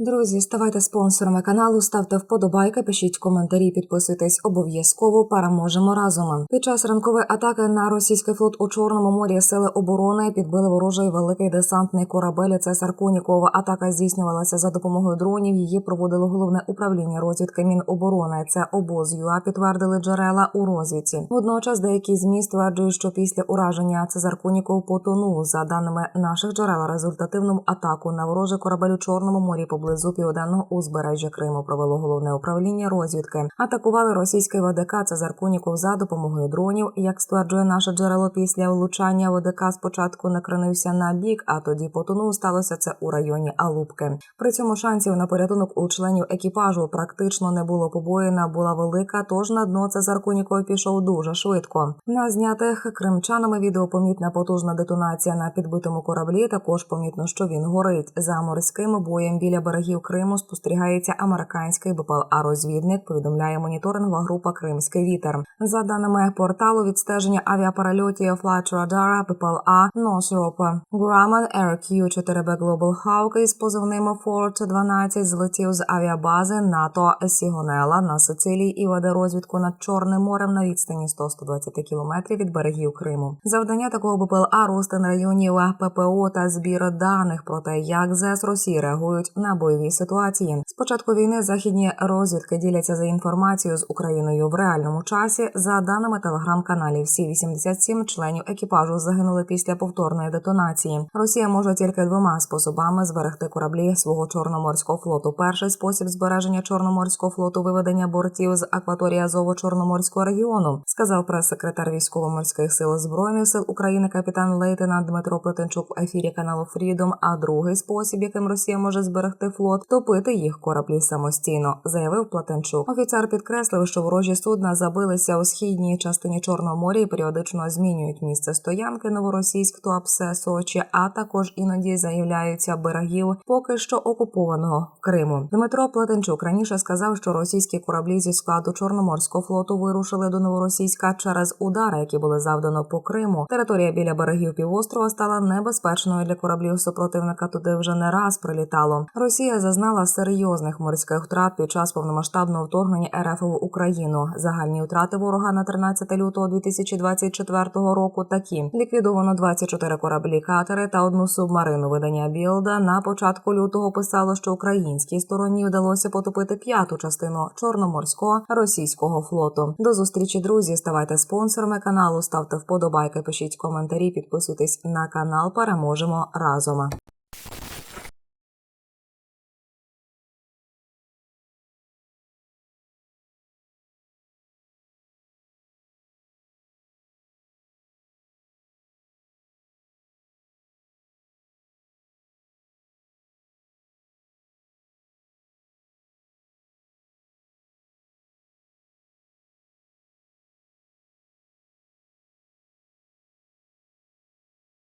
Друзі, ставайте спонсорами каналу, ставте вподобайки, пишіть коментарі, підписуйтесь обов'язково. Переможемо разом. Під час ранкової атаки на російський флот у Чорному морі сили оборони підбили ворожий великий десантний корабель. Цесар Конікова. Атака здійснювалася за допомогою дронів. Її проводило головне управління розвідки Міноборони. Це обоз ЮА підтвердили джерела у розвідці. Водночас деякі змі стверджують, що після ураження Цезар Коніков потонув. За даними наших джерел, результативну атаку на ворожий корабель у Чорному морі поблизу південного узбережжя Криму провело головне управління розвідки. Атакували російський ВДК Цезар Коніков за допомогою дронів. Як стверджує наше джерело, після влучання ВДК спочатку накренився на бік, а тоді потонув. Сталося це у районі Алупки. При цьому шансів на порятунок у членів екіпажу практично не було. Побоїна була велика, тож на дно Цезар Коніков пішов дуже швидко. На знятих кримчанами відео помітна потужна детонація на підбитому кораблі. Також помітно, що він горить. За морським боєм біля берегів Криму спостерігається американський БПЛА розвідник. Повідомляє моніторингова група Кримський вітер. За даними порталу відстеження авіапаральотів Flight Radar БПЛА Northrop Grumman RQ 4B Global Hawk із позивним Fort 12 злетів з авіабази НАТО Сігонела на Сицилії і веде розвідку над Чорним морем на відстані 100-120 кілометрів від берегів Криму. Завдання такого БПЛА ростин районів ППО та збір даних про те, як ЗС Росії реагують на бойові ситуації. З початку війни західні розвідки діляться за інформацією з Україною в реальному часі. За даними телеграм-каналів, всі 87 членів екіпажу загинули після повторної детонації. Росія може тільки двома способами зберегти кораблі свого чорноморського флоту. Перший спосіб збереження чорноморського флоту виведення бортів з акваторії Азово-Чорноморського регіону, сказав прес-секретар військово-морських сил збройних сил України капітан лейтенант Дмитро Плетенчук в ефірі каналу Фрідом. А другий спосіб, яким Росія може зберегти флот, топити їх кораблі самостійно, заявив Платенчук. Офіцер підкреслив, що ворожі судна забилися у східній частині Чорного моря і періодично змінюють місце стоянки Новоросійськ, Туапсе, Сочі, а також іноді заявляються берегів поки що окупованого Криму. Дмитро Платенчук раніше сказав, що російські кораблі зі складу Чорноморського флоту вирушили до Новоросійська через удари, які були завдано по Криму. Територія біля берегів півострова стала небезпечною для кораблів супротивника. Туди вже не раз прилітало. Росія зазнала серйозних морських втрат під час повномасштабного вторгнення РФ в Україну. Загальні втрати ворога на 13 лютого 2024 року такі: ліквідовано 24 кораблі катери та одну субмарину. Видання Білда на початку лютого писало, що українській стороні вдалося потопити п'яту частину чорноморського російського флоту. До зустрічі, друзі. Ставайте спонсорами каналу, ставте вподобайки, пишіть коментарі, підписуйтесь на канал. Переможемо разом.